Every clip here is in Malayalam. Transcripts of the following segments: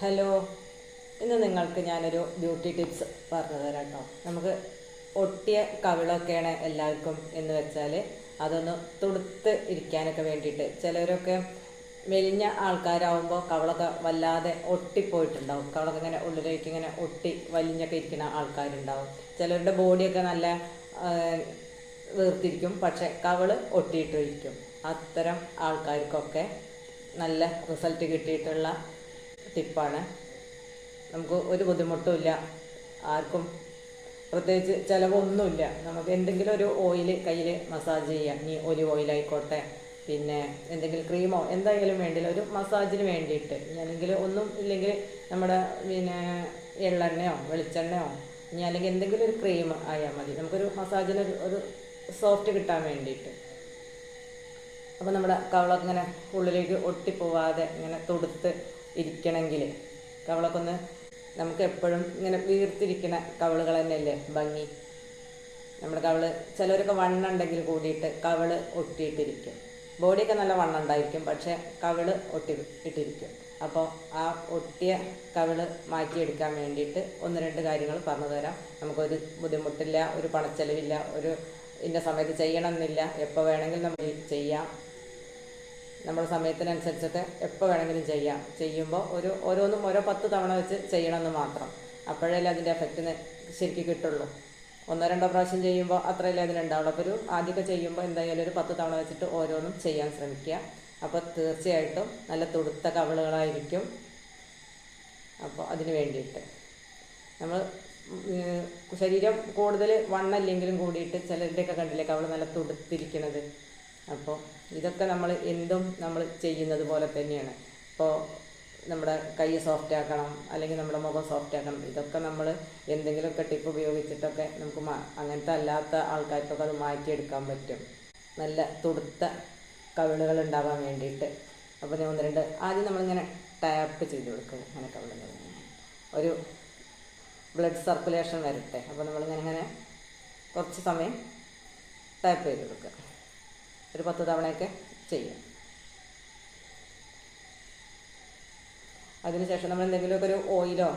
ഹലോ ഇന്ന് നിങ്ങൾക്ക് ഞാനൊരു ബ്യൂട്ടി ടിപ്സ് പറഞ്ഞു തരാം കേട്ടോ. നമുക്ക് ഒട്ടിയ കവിളൊക്കെയാണ് എല്ലാവർക്കും എന്ന് വെച്ചാൽ അതൊന്ന് തുടുത്ത് ഇരിക്കാനൊക്കെ വേണ്ടിയിട്ട്. ചിലരൊക്കെ മെലിഞ്ഞ ആൾക്കാരാവുമ്പോൾ കവളൊക്കെ വല്ലാതെ ഒട്ടിപ്പോയിട്ടുണ്ടാവും. കവളൊക്കെ ഇങ്ങനെ ഉള്ളിലേക്ക് ഇങ്ങനെ ഒട്ടി വലിഞ്ഞൊക്കെ ഇരിക്കുന്ന ആൾക്കാരുണ്ടാവും. ചിലരുടെ ബോഡിയൊക്കെ നല്ല വീർത്തിരിക്കും. പക്ഷെ കവൾ ഒട്ടിയിട്ടിരിക്കും അത്തരം ആൾക്കാർക്കൊക്കെ നല്ല റിസൾട്ട് കിട്ടിയിട്ടുള്ള ടിപ്പാണ്. നമുക്ക് ഒരു ബുദ്ധിമുട്ടുമില്ല. ആർക്കും പ്രത്യേകിച്ച് ചിലവൊന്നുമില്ല. നമുക്ക് എന്തെങ്കിലും ഒരു ഓയിൽ കയ്യിൽ മസാജ് ചെയ്യാം. ഇനി ഒലിവ് ഓയിലായിക്കോട്ടെ പിന്നെ എന്തെങ്കിലും ക്രീമോ എന്തായാലും വേണ്ടില്ല. ഒരു മസാജിന് വേണ്ടിയിട്ട്. അല്ലെങ്കിൽ ഒന്നും ഇല്ലെങ്കിൽ നമ്മുടെ പിന്നെ എള്ളെണ്ണയോ വെളിച്ചെണ്ണയോ ഇനി അല്ലെങ്കിൽ എന്തെങ്കിലും ഒരു ക്രീം ആയാൽ മതി. നമുക്കൊരു മസാജിന് ഒരു- സോഫ്റ്റ് കിട്ടാൻ വേണ്ടിയിട്ട്. അപ്പോൾ നമ്മുടെ കവളൊക്കെ ഇങ്ങനെ ഉള്ളിലേക്ക് ഒട്ടിപ്പോവാതെ ഇങ്ങനെ തൊടുത്ത് ഇരിക്കണമെങ്കിൽ കവളൊക്കെ ഒന്ന് നമുക്ക് എപ്പോഴും ഇങ്ങനെ വീർത്തിരിക്കുന്ന കവളുകൾ തന്നെയല്ലേ? ഭംഗി. നമ്മുടെ കവൾ ചിലവരൊക്കെ വണ്ണം ഉണ്ടെങ്കിൽ കൂടിയിട്ട് കവൾ ഒട്ടിയിട്ടിരിക്കും. ബോഡിയൊക്കെ നല്ല വണ്ണം ഉണ്ടായിരിക്കും പക്ഷേ കവൾ ഒട്ടി ഇട്ടിരിക്കും. അപ്പോൾ ആ ഒട്ടിയ കവിൾ മാറ്റിയെടുക്കാൻ വേണ്ടിയിട്ട് ഒന്ന് രണ്ട് കാര്യങ്ങൾ പറഞ്ഞു തരാം. നമുക്കൊരു ബുദ്ധിമുട്ടില്ല ഒരു പണച്ചെലവില്ല ഒരു ഇന്ന സമയത്ത് ചെയ്യണമെന്നില്ല. എപ്പോൾ വേണമെങ്കിലും നമുക്ക് ചെയ്യാം. നമ്മുടെ സമയത്തിനനുസരിച്ചൊക്കെ എപ്പോൾ വേണമെങ്കിലും ചെയ്യാം. ചെയ്യുമ്പോൾ ഒരു ഓരോന്നും ഓരോ പത്ത് തവണ വെച്ച് ചെയ്യണമെന്ന് മാത്രം. അപ്പോഴല്ലേ അതിന്റെ എഫക്റ്റ് ശരിക്കും കിട്ടുള്ളൂ. ഒന്നോ രണ്ടോ പ്രാവശ്യം ചെയ്യുമ്പോൾ അത്രയല്ലേ അതിനുണ്ടാവുള്ളൂ. അപ്പോൾ ഒരു ആദ്യമൊക്കെ ചെയ്യുമ്പോൾ എന്തായാലും ഒരു പത്ത് തവണ വെച്ചിട്ട് ഓരോന്നും ചെയ്യാൻ ശ്രമിക്കുക. അപ്പോൾ തീർച്ചയായിട്ടും നല്ല തുടുത്ത കവിളുകളായിരിക്കും. അപ്പോൾ അതിന് വേണ്ടിയിട്ട്. നമ്മൾ ശരീരം കൂടുതൽ വണ്ണല്ലെങ്കിലും കൂടിയിട്ട് ചിലരുടെയൊക്കെ കണ്ടില്ലേ കവൾ നല്ല തുടുത്തിരിക്കണത്? അപ്പോൾ ഇതൊക്കെ നമ്മൾ എന്തും നമ്മൾ ചെയ്യുന്നത് പോലെ തന്നെയാണ്. ഇപ്പോൾ നമ്മുടെ കൈ സോഫ്റ്റ് ആക്കണം അല്ലെങ്കിൽ നമ്മുടെ മുഖം സോഫ്റ്റ് ആക്കണം. ഇതൊക്കെ നമ്മൾ എന്തെങ്കിലുമൊക്കെ ടിപ്പ് ഉപയോഗിച്ചിട്ടൊക്കെ നമുക്ക് അങ്ങനത്തെ അല്ലാത്ത ആൾക്കാർക്കൊക്കെ അത് മാറ്റിയെടുക്കാൻ പറ്റും. നല്ല തുടുത്ത കവിളുകൾ ഉണ്ടാവാൻ വേണ്ടിയിട്ട്. അപ്പോൾ ഞാൻ ഒന്ന് രണ്ട് ആദ്യം നമ്മളിങ്ങനെ ടാപ്പ് ചെയ്ത് കൊടുക്കും. അങ്ങനെ കവിളുകൾ ഒരു ബ്ലഡ് സർക്കുലേഷൻ വരട്ടെ. അപ്പോൾ നമ്മളിങ്ങനെ ഇങ്ങനെ കുറച്ച് സമയം ടാപ്പ് ചെയ്ത് കൊടുക്കുക. ഒരു പത്ത് തവണയൊക്കെ ചെയ്യാം. അതിനുശേഷം നമ്മൾ എന്തെങ്കിലുമൊക്കെ ഒരു ഓയിലോ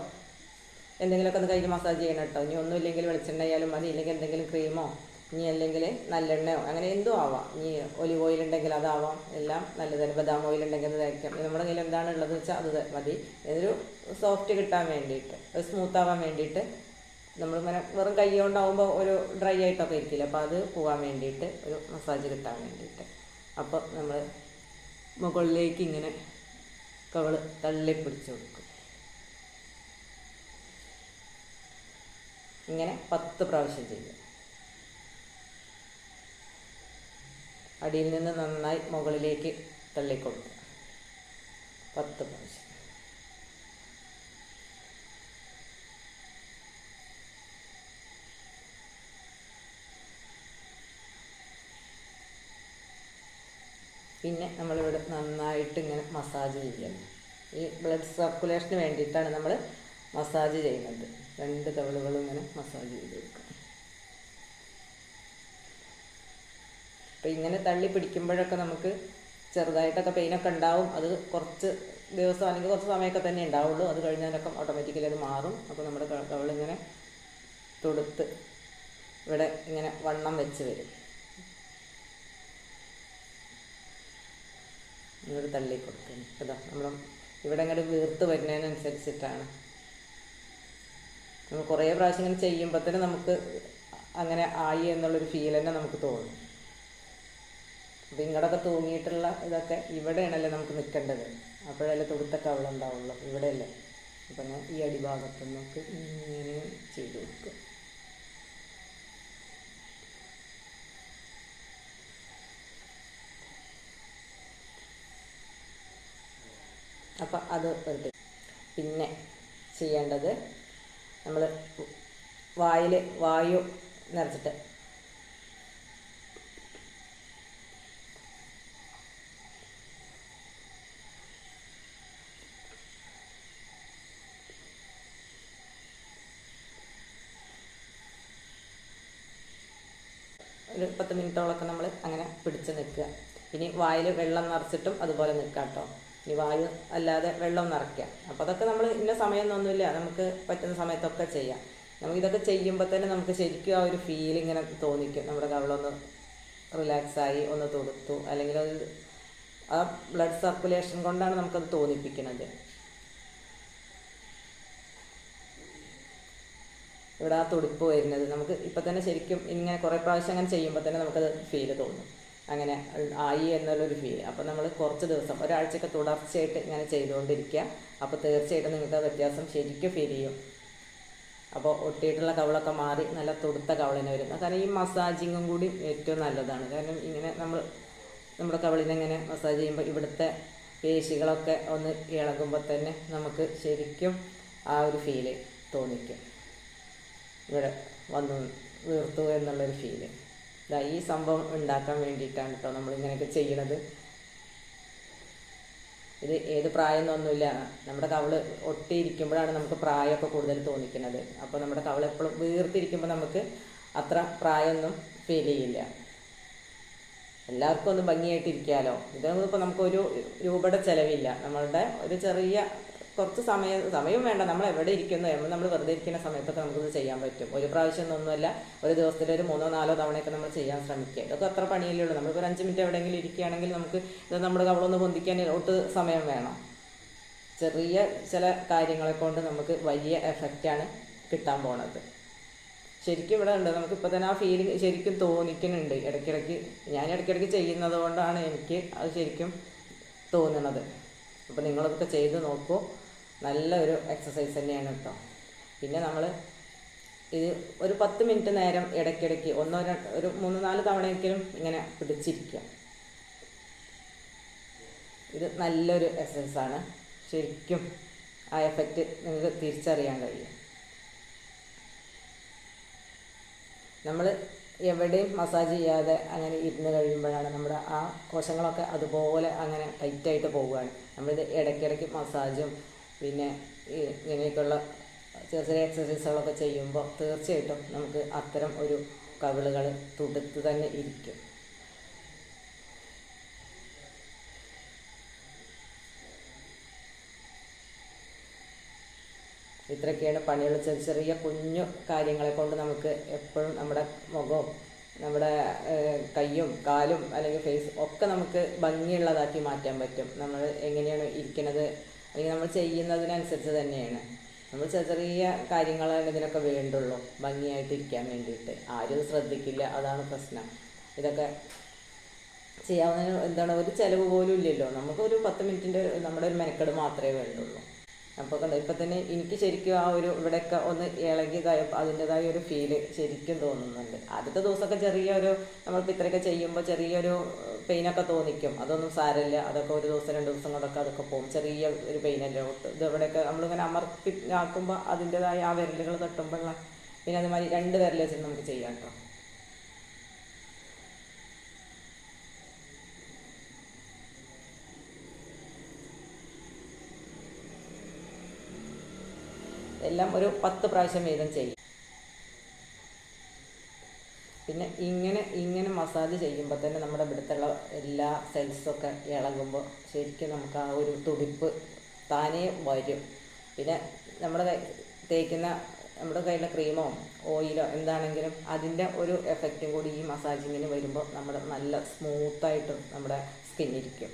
എന്തെങ്കിലുമൊക്കെ ഒന്ന് കയ്യിൽ മസാജ് ചെയ്യണം കേട്ടോ ഇനി ഒന്നും ഇല്ലെങ്കിൽ വെളിച്ചെണ്ണ ആയാലും മതി. ഇല്ലെങ്കിൽ എന്തെങ്കിലും ക്രീമോ ഇനി അല്ലെങ്കിൽ നല്ലെണ്ണയോ അങ്ങനെ എന്തും ആവാം. ഇനി ഒലിവ് ഓയിൽ ഉണ്ടെങ്കിൽ അതാവാം. എല്ലാം നല്ലതാണ് ബദാം ഓയിൽ ഉണ്ടെങ്കിൽ അത് തയ്ക്കാം നമ്മുടെ കയ്യിൽ എന്താണ് ഉള്ളത് വെച്ചാൽ അത് മതി. ഇതൊരു സോഫ്റ്റ് കിട്ടാൻ വേണ്ടിയിട്ട് ഒരു സ്മൂത്ത് ആവാൻ വേണ്ടിയിട്ട് നമ്മളിങ്ങനെ വെറും കൈ കൊണ്ടാവുമ്പോൾ ഒരു ഡ്രൈ ആയിട്ടൊക്കെ ഇരിക്കില്ല? അപ്പോൾ അത് പോകാൻ വേണ്ടിയിട്ട് ഒരു മസാജ് കിട്ടാൻ വേണ്ടിയിട്ട്. അപ്പോൾ നമ്മൾ മുകളിലേക്ക് ഇങ്ങനെ കവൾ തള്ളി പിടിച്ച് കൊടുക്കും. ഇങ്ങനെ പത്ത് പ്രാവശ്യം ചെയ്യും അടിയിൽ നിന്ന് നന്നായി മുകളിലേക്ക് തള്ളിക്കൊടുക്കുക. പത്ത് പ്രാവശ്യം. പിന്നെ നമ്മളിവിടെ നന്നായിട്ട് ഇങ്ങനെ മസാജ് ചെയ്യണം. ഈ ബ്ലഡ് സർക്കുലേഷന് വേണ്ടിയിട്ടാണ് നമ്മൾ മസാജ് ചെയ്യുന്നത്. രണ്ട് തവളുകളും ഇങ്ങനെ മസാജ് ചെയ്ത് കൊടുക്കുക. അപ്പം ഇങ്ങനെ തള്ളി പിടിക്കുമ്പോഴൊക്കെ നമുക്ക് ചെറുതായിട്ടൊക്കെ പെയിനൊക്കെ ഉണ്ടാവും. അത് കുറച്ച് ദിവസം അല്ലെങ്കിൽ കുറച്ച് സമയമൊക്കെ തന്നെ ഉണ്ടാവുള്ളൂ. അത് കഴിഞ്ഞാലൊക്കെ ഓട്ടോമാറ്റിക്കലി അത് മാറും. അപ്പോൾ നമ്മുടെ തവളിങ്ങനെ തുടുത്ത് ഇവിടെ ഇങ്ങനെ വണ്ണം വെച്ച് വരും. ഇങ്ങോട്ട് തള്ളി കൊടുക്കുന്നു. കേട്ടോ നമ്മൾ ഇവിടെ ഇങ്ങോട്ട് വീർത്ത് വരുന്നതിനനുസരിച്ചിട്ടാണ്. നമ്മൾ കുറേ പ്രാവശ്യം ഇങ്ങനെ ചെയ്യുമ്പോൾ തന്നെ നമുക്ക് അങ്ങനെ ആയി എന്നുള്ളൊരു ഫീൽ തന്നെ നമുക്ക് തോന്നും. അപ്പം ഇങ്ങടൊക്കെ തൂങ്ങിയിട്ടുള്ള ഇതൊക്കെ ഇവിടെയാണല്ലേ നമുക്ക് നിൽക്കേണ്ടത് അപ്പോഴല്ലേ തുടുത്തൊക്കെ ഉണ്ടാവുള്ളൂ ഇവിടെയല്ലേ. അപ്പം ഞാൻ ഈ അടിഭാഗത്ത് നമുക്ക് ഇങ്ങനെ ചെയ്തു കൊടുക്കുക അപ്പം അത് വരട്ടെ പിന്നെ ചെയ്യേണ്ടത് നമ്മൾ വായിൽ വായു നിറച്ചിട്ട് ഒരു പത്ത് മിനിറ്റോളൊക്കെ നമ്മൾ അങ്ങനെ പിടിച്ച് നിൽക്കുക. ഇനി വായിൽ വെള്ളം നിറച്ചിട്ടും അതുപോലെ നിൽക്കാം കേട്ടോ. ഇനി വായു അല്ലാതെ വെള്ളം നിറയ്ക്കാം. അപ്പോൾ അതൊക്കെ നമ്മൾ ഇന്ന സമയമൊന്നുമില്ല. നമുക്ക് പറ്റുന്ന സമയത്തൊക്കെ ചെയ്യാം. നമുക്ക് ഇതൊക്കെ ചെയ്യുമ്പോൾ തന്നെ നമുക്ക് ശരിക്കും ആ ഒരു ഫീൽ ഇങ്ങനെ തോന്നിക്കും. നമ്മുടെ കവളൊന്ന് റിലാക്സായി ഒന്ന് തൊടുത്തു. അല്ലെങ്കിൽ അത് ആ ബ്ലഡ് സർക്കുലേഷൻ കൊണ്ടാണ് നമുക്കത് തോന്നിപ്പിക്കുന്നത്. ഇവിടെ ആ തുടിപ്പ് വരുന്നത് നമുക്ക് ഇപ്പം തന്നെ ശരിക്കും ഇങ്ങനെ കുറേ പ്രാവശ്യം അങ്ങനെ ചെയ്യുമ്പോൾ തന്നെ നമുക്കത് ഫീൽ തോന്നും. അങ്ങനെ ആയി എന്നുള്ളൊരു ഫീൽ അപ്പോൾ നമ്മൾ കുറച്ച് ദിവസം ഒരാഴ്ചയൊക്കെ തുടർച്ചയായിട്ട് ഇങ്ങനെ ചെയ്തുകൊണ്ടിരിക്കുക. അപ്പോൾ തീർച്ചയായിട്ടും നിങ്ങൾക്ക് വ്യത്യാസം ശരിക്കും ഫീൽ ചെയ്യും. അപ്പോൾ ഒട്ടിയിട്ടുള്ള കവളൊക്കെ മാറി നല്ല തുടുത്ത കവളിന് വരും കാരണം ഈ മസാജിങ്ങും കൂടി ഏറ്റവും നല്ലതാണ്. കാരണം ഇങ്ങനെ നമ്മൾ നമ്മുടെ കവളിനെ ഇങ്ങനെ മസാജ് ചെയ്യുമ്പോൾ ഇവിടുത്തെ പേശികളൊക്കെ ഒന്ന് ഇളകുമ്പോൾ തന്നെ നമുക്ക് ശരിക്കും ആ ഒരു ഫീൽ തോന്നിക്കും. ഇവിടെ വന്നു വീർത്തു എന്നുള്ളൊരു ഫീൽ ഈ സംഭവം ഉണ്ടാക്കാൻ വേണ്ടിയിട്ടാണ് കേട്ടോ നമ്മളിങ്ങനെയൊക്കെ ചെയ്യണത്. ഇത് ഏത് പ്രായം എന്നൊന്നുമില്ല നമ്മുടെ കവൾ ഒട്ടിയിരിക്കുമ്പോഴാണ് നമുക്ക് പ്രായമൊക്കെ കൂടുതൽ തോന്നിക്കുന്നത്. അപ്പോൾ നമ്മുടെ കവൾ എപ്പോഴും വീർത്തിരിക്കുമ്പോൾ നമുക്ക് അത്ര പ്രായമൊന്നും ഫീൽ ചെയ്യില്ല. എല്ലാവർക്കും ഒന്ന് ഭംഗിയായിട്ടിരിക്കാമല്ലോ ഇതൊന്നും ഇപ്പോൾ നമുക്കൊരു രൂപയുടെ ചിലവില്ല. നമ്മളുടെ ഒരു ചെറിയ കുറച്ച് സമയം സമയം വേണ്ട. നമ്മൾ എവിടെ ഇരിക്കുന്നു നമ്മൾ വെറുതെ ഇരിക്കുന്ന സമയത്തൊക്കെ നമുക്കിത് ചെയ്യാൻ പറ്റും. ഒരു പ്രാവശ്യം ഒന്നുമല്ല ഒരു ദിവസത്തിൽ ഒരു മൂന്നോ നാലോ തവണയൊക്കെ നമ്മൾ ചെയ്യാൻ ശ്രമിക്കുക. ഇതൊക്കെ അത്ര പണിയല്ലേ ഉള്ളൂ. നമ്മളിപ്പോൾ ഒരു അഞ്ച് മിനിറ്റ് എവിടെയെങ്കിലും ഇരിക്കുകയാണെങ്കിൽ നമുക്ക് ഇത് നമ്മുടെ കവളൊന്ന് പൊന്തിക്കാൻ ഒട്ട് സമയം വേണം. ചെറിയ ചില കാര്യങ്ങളെ കൊണ്ട് നമുക്ക് വലിയ എഫക്റ്റാണ് കിട്ടാൻ പോണത്. ശരിക്കും ഇവിടെ ഉണ്ട്. നമുക്ക് ഇപ്പോൾ തന്നെ ആ ഫീലിംഗ് ശരിക്കും തോന്നിക്കുന്നുണ്ട്. ഇടയ്ക്കിടയ്ക്ക് ഞാൻ ഇടയ്ക്കിടയ്ക്ക് ചെയ്യുന്നത് കൊണ്ടാണ് എനിക്ക് അത് ശരിക്കും തോന്നുന്നത്. അപ്പോൾ നിങ്ങളതൊക്കെ ചെയ്ത് നോക്കൂ. നല്ല ഒരു എക്സസൈസ് തന്നെയാണ് കേട്ടോ പിന്നെ നമ്മൾ ഇത് ഒരു പത്ത് മിനിറ്റ് നേരം ഇടയ്ക്കിടയ്ക്ക് ഒന്നോ ഒരു മൂന്ന് നാല് തവണയെങ്കിലും ഇങ്ങനെ പിടിച്ചിരിക്കുക. ഇത് നല്ലൊരു എക്സസൈസാണ് ശരിക്കും ആ എഫക്റ്റ് നിങ്ങൾക്ക് തിരിച്ചറിയാൻ കഴിയും. നമ്മൾ എവിടെയും മസാജ് ചെയ്യാതെ അങ്ങനെ ഇരുന്ന് കഴിയുമ്പോഴാണ് നമ്മുടെ ആ കോശങ്ങളൊക്കെ അതുപോലെ അങ്ങനെ ടൈറ്റായിട്ട് പോവുകയാണ്. നമ്മളിത് ഇടയ്ക്കിടയ്ക്ക് മസാജും പിന്നെ ഈ ഇങ്ങനെയൊക്കെയുള്ള ചെറിയ ചെറിയ എക്സസൈസുകളൊക്കെ ചെയ്യുമ്പോൾ തീർച്ചയായിട്ടും നമുക്ക് അത്തരം ഒരു കവിളുകൾ തുടുത്ത് തന്നെ ഇരിക്കും. ഇത്രയൊക്കെയാണ് പണികൾ. ചെറിയ ചെറിയ കുഞ്ഞു കാര്യങ്ങളെ കൊണ്ട് നമുക്ക് എപ്പോഴും നമ്മുടെ മുഖവും നമ്മുടെ കൈയും കാലും അല്ലെങ്കിൽ ഫേസ് ഒക്കെ നമുക്ക് ഭംഗിയുള്ളതാക്കി മാറ്റാൻ പറ്റും. നമ്മൾ എങ്ങനെയാണ് ഇരിക്കുന്നത് അല്ലെങ്കിൽ നമ്മൾ ചെയ്യുന്നതിനനുസരിച്ച് തന്നെയാണ്. നമ്മൾ ചെറിയ ചെറിയ കാര്യങ്ങളാണ് ഇതിനൊക്കെ വേണ്ടുള്ളൂ. ഭംഗിയായിട്ടിരിക്കാൻ വേണ്ടിയിട്ട്. ആരും ശ്രദ്ധിക്കില്ല. അതാണ് പ്രശ്നം. ഇതൊക്കെ ചെയ്യാവുന്നതിന് എന്താണ്? ഒരു ചിലവ് പോലും ഇല്ലല്ലോ. നമുക്കൊരു പത്ത് മിനിറ്റിന്റെ നമ്മുടെ ഒരു മെനക്കെട് മാത്രമേ വേണ്ടുള്ളൂ. അപ്പോൾ കണ്ടോ ഇപ്പം തന്നെ എനിക്ക് ശരിക്കും ആ ഒരു ഇവിടെയൊക്കെ ഒന്ന് ഇളകിയതായ അതിന്റെതായ ഒരു ഫീൽ ശരിക്കും തോന്നുന്നുണ്ട്. ആദ്യത്തെ ദിവസമൊക്കെ ചെറിയൊരു നമ്മളിപ്പോൾ ഇത്രയൊക്കെ ചെയ്യുമ്പോൾ ചെറിയൊരു പെയിനൊക്കെ തോന്നിക്കും. അതൊന്നും സാരമില്ല. അതൊക്കെ ഒരു ദിവസം രണ്ട് ദിവസം കൊണ്ടൊക്കെ അതൊക്കെ പോകും. ചെറിയ ഒരു പെയിനല്ലേ ഇത് ഇവിടെയൊക്കെ നമ്മളിങ്ങനെ അമർത്തി ആക്കുമ്പോൾ അതിന്റെതായ ആ വിരലുകൾ തട്ടുമ്പോൾ പിന്നെ അതുമാതിരി രണ്ട് വിരൽ വെച്ചിട്ട് നമുക്ക് ചെയ്യാം കേട്ടോ. എല്ലാം ഒരു പത്ത് പ്രാവശ്യം വീതം ചെയ്യും. പിന്നെ ഇങ്ങനെ ഇങ്ങനെ മസാജ് ചെയ്യുമ്പോൾ തന്നെ നമ്മുടെ ഇവിടുത്തുള്ള എല്ലാ സെൽസൊക്കെ ഇളകുമ്പോൾ ശരിക്കും നമുക്ക് ആ ഒരു തുടിപ്പ് താനേ വരും. പിന്നെ നമ്മുടെ തേക്കുന്ന നമ്മുടെ കയ്യിലെ ക്രീമോ ഓയിലോ എന്താണെങ്കിലും അതിന്റെ ഒരു എഫക്റ്റും കൂടി ഈ മസാജിങ്ങിന് വരുമ്പോൾ നമ്മുടെ നല്ല സ്മൂത്തായിട്ടും നമ്മുടെ സ്കിന്നിരിക്കും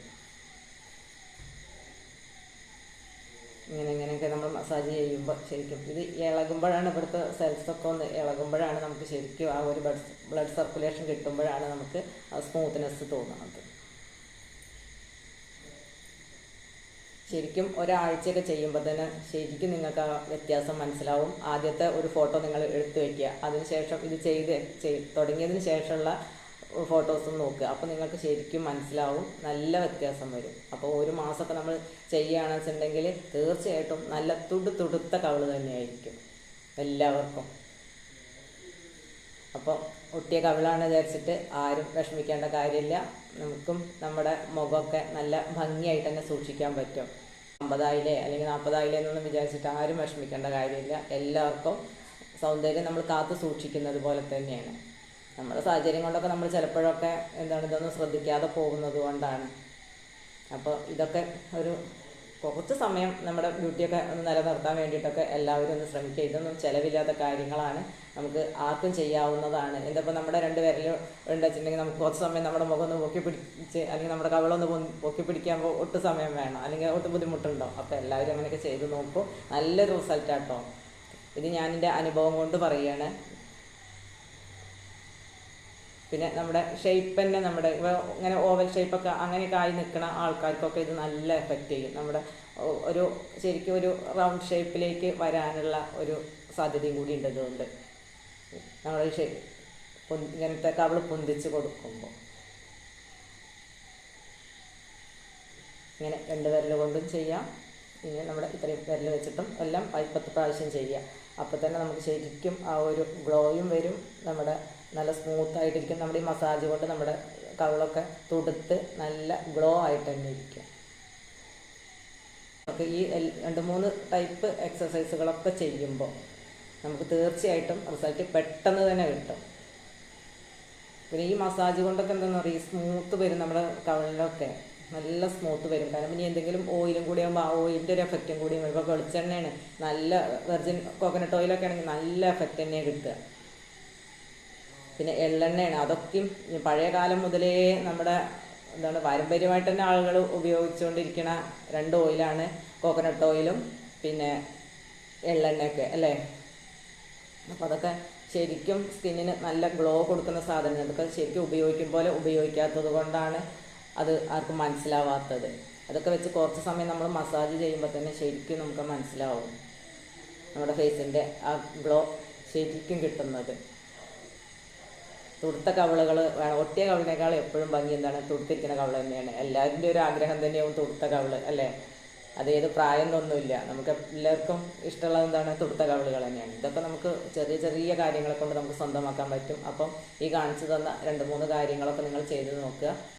ഇങ്ങനെ ഇങ്ങനെയൊക്കെ നമ്മൾ മസാജ് ചെയ്യുമ്പോൾ ശരിക്കും ഇത് ഇളകുമ്പോഴാണ് ഇവിടുത്തെ സെൽസൊക്കെ ഒന്ന് ഇളകുമ്പോഴാണ് നമുക്ക് ശരിക്കും ആ ഒരു ബ്ലഡ് ബ്ലഡ് സർക്കുലേഷൻ കിട്ടുമ്പോഴാണ് നമുക്ക് ആ സ്മൂത്ത്നെസ് തോന്നുന്നത്. ശരിക്കും ഒരാഴ്ചയൊക്കെ ചെയ്യുമ്പോൾ തന്നെ ശരിക്കും നിങ്ങൾക്ക് ആ വ്യത്യാസം മനസ്സിലാവും. ആദ്യത്തെ ഒരു ഫോട്ടോ നിങ്ങൾ എടുത്തു വയ്ക്കുക അതിനുശേഷം ഇത് ചെയ്ത് ചെയ് തുടങ്ങിയതിന് ശേഷമുള്ള ഫോട്ടോസും നോക്കുക അപ്പോൾ നിങ്ങൾക്ക് ശരിക്കും മനസ്സിലാവും. നല്ല വ്യത്യാസം വരും. അപ്പോൾ ഒരു മാസമൊക്കെ നമ്മൾ ചെയ്യുകയാണെന്ന് വെച്ചിട്ടുണ്ടെങ്കിൽ തീർച്ചയായിട്ടും നല്ല തുടു തുടുത്ത കവിൾ തന്നെയായിരിക്കും എല്ലാവർക്കും. അപ്പോൾ ഒട്ടിയ കവിളാണ് വിചാരിച്ചിട്ട് ആരും വിഷമിക്കേണ്ട കാര്യമില്ല. നമുക്കും നമ്മുടെ മുഖമൊക്കെ നല്ല ഭംഗിയായിട്ട് തന്നെ സൂക്ഷിക്കാൻ പറ്റും. അമ്പതായില്ലേ? അല്ലെങ്കിൽ നാൽപ്പതായില്ലേ എന്നൊന്നും വിചാരിച്ചിട്ട് ആരും വിഷമിക്കേണ്ട കാര്യമില്ല. എല്ലാവർക്കും സൗന്ദര്യം നമ്മൾ കാത്തു സൂക്ഷിക്കുന്നത് പോലെ തന്നെയാണ്. നമ്മുടെ സാഹചര്യം കൊണ്ടൊക്കെ നമ്മൾ ചിലപ്പോഴൊക്കെ എന്താണ് ഇതൊന്നും ശ്രദ്ധിക്കാതെ പോകുന്നത് കൊണ്ടാണ്. അപ്പോൾ ഇതൊക്കെ ഒരു കുറച്ച് സമയം നമ്മുടെ ബ്യൂട്ടിയൊക്കെ ഒന്ന് നിലനിർത്താൻ വേണ്ടിയിട്ടൊക്കെ എല്ലാവരും ഒന്ന് ശ്രമിക്കുക. ഇതൊന്നും ചിലവില്ലാത്ത കാര്യങ്ങളാണ്. നമുക്ക് ആർക്കും ചെയ്യാവുന്നതാണ്. എന്തപ്പോൾ നമ്മുടെ രണ്ട് വിരൽ ഉണ്ടെച്ചിട്ടുണ്ടെങ്കിൽ നമുക്ക് കുറച്ച് സമയം നമ്മുടെ മുഖം ഒന്ന് പൊക്കി പിടിച്ച് അല്ലെങ്കിൽ നമ്മുടെ കവളൊന്ന് പൊക്കി പിടിക്കാൻ ഒട്ടും സമയം വേണം. അല്ലെങ്കിൽ ഒട്ടും ബുദ്ധിമുട്ടുണ്ടോ? അപ്പോൾ എല്ലാവരും അങ്ങനെയൊക്കെ ചെയ്ത് നോക്കൂ. നല്ലൊരു റിസൾട്ടാട്ടോ. ഇത് ഞാൻ എന്റെ അനുഭവം കൊണ്ട് പറയുകയാണ് പിന്നെ നമ്മുടെ ഷേപ്പ് തന്നെ നമ്മുടെ ഇങ്ങനെ ഓവൽ ഷേപ്പൊക്കെ അങ്ങനെയൊക്കെ ആയി നിൽക്കുന്ന ആൾക്കാർക്കൊക്കെ ഇത് നല്ല എഫക്റ്റ് ചെയ്യും. നമ്മുടെ ഒരു ശരിക്കും ഒരു റൗണ്ട് ഷേപ്പിലേക്ക് വരാനുള്ള ഒരു സാധ്യതയും കൂടി ഉണ്ട് ഇതുകൊണ്ട്. നമ്മൾ ഇങ്ങനത്തെ കവൾ പൊന്തിച്ച് കൊടുക്കുമ്പോൾ ഇങ്ങനെ രണ്ട് വിരൽ കൊണ്ടും ചെയ്യാം. ഇങ്ങനെ നമ്മുടെ ഇത്രയും വിരൽ വെച്ചിട്ടും എല്ലാം പത്ത് പ്രാവശ്യം ചെയ്യാം. അപ്പോൾ തന്നെ നമുക്ക് ശരിക്കും ആ ഒരു ഗ്ലോയും വരും. നമ്മുടെ നല്ല സ്മൂത്ത് ആയിട്ടിരിക്കും. നമ്മുടെ ഈ മസാജ് കൊണ്ട് നമ്മുടെ കവിളൊക്കെ തുടുത്ത് നല്ല ഗ്ലോ ആയിട്ട് തന്നെ ഇരിക്കും. നമുക്ക് ഈ രണ്ട് മൂന്ന് ടൈപ്പ് എക്സസൈസുകളൊക്കെ ചെയ്യുമ്പോൾ നമുക്ക് തീർച്ചയായിട്ടും റിസൾട്ട് പെട്ടെന്ന് തന്നെ കിട്ടും. പിന്നെ ഈ മസാജ് കൊണ്ടൊക്കെ എന്താണെന്ന് പറയുക സ്മൂത്ത് വരും നമ്മുടെ കവളിലൊക്കെ നല്ല സ്മൂത്ത് വരും. കാരണം ഇനി എന്തെങ്കിലും ഓയിലും കൂടി ആകുമ്പോൾ ആ ഓയിലിന്റെ ഒരു എഫക്റ്റും കൂടി വരും ഇപ്പോൾ വെളിച്ചെണ്ണയാണ്. നല്ല വെർജിൻ കോക്കനട്ട് ഓയിലൊക്കെ ആണെങ്കിൽ നല്ല എഫക്റ്റ് തന്നെയാണ് കിട്ടുക. പിന്നെ എള്ളെണ്ണയാണ്. അതൊക്കെയും പഴയ കാലം മുതലേ നമ്മുടെ എന്താണ് പാരമ്പര്യമായിട്ട് തന്നെ ആളുകൾ ഉപയോഗിച്ചുകൊണ്ടിരിക്കുന്ന രണ്ട് ഓയിലാണ് കോക്കനട്ട് ഓയിലും പിന്നെ എള്ളെണ്ണയൊക്കെ അല്ലേ? അപ്പോൾ അതൊക്കെ ശരിക്കും സ്കിന്നിന് നല്ല ഗ്ലോ കൊടുക്കുന്ന സാധനം അതൊക്കെ ശരിക്കും ഉപയോഗിക്കും പോലെ ഉപയോഗിക്കാത്തത് കൊണ്ടാണ് അത് ആർക്കും മനസ്സിലാവാത്തത്. അതൊക്കെ വെച്ച് കുറച്ച് സമയം നമ്മൾ മസാജ് ചെയ്യുമ്പോൾ തന്നെ ശരിക്കും നമുക്ക് മനസ്സിലാവും. നമ്മുടെ ഫേസിന്റെ ആ ഗ്ലോ ശരിക്കും കിട്ടുന്നത്. തുടുത്ത കവളുകൾ വേണം. ഒട്ടിയ കവളിനേക്കാൾ എപ്പോഴും ഭംഗി എന്താണ്? തുടുത്തിരിക്കുന്ന കവൾ തന്നെയാണ്. എല്ലാവരുടെ ഒരു ആഗ്രഹം തന്നെയാവും തുടുത്ത കവൾ അല്ലേ? അത് പ്രായം എന്നൊന്നുമില്ല. നമുക്ക് എല്ലാവർക്കും ഇഷ്ടമുള്ളത് എന്താണ്? തുടുത്ത കവളുകൾ തന്നെയാണ്. ഇതൊക്കെ നമുക്ക് ചെറിയ ചെറിയ കാര്യങ്ങളെ കൊണ്ട് നമുക്ക് സ്വന്തമാക്കാൻ പറ്റും. അപ്പം ഈ കാണിച്ചു തന്ന രണ്ട് മൂന്ന് കാര്യങ്ങളൊക്കെ നിങ്ങൾ ചെയ്ത് നോക്കുക.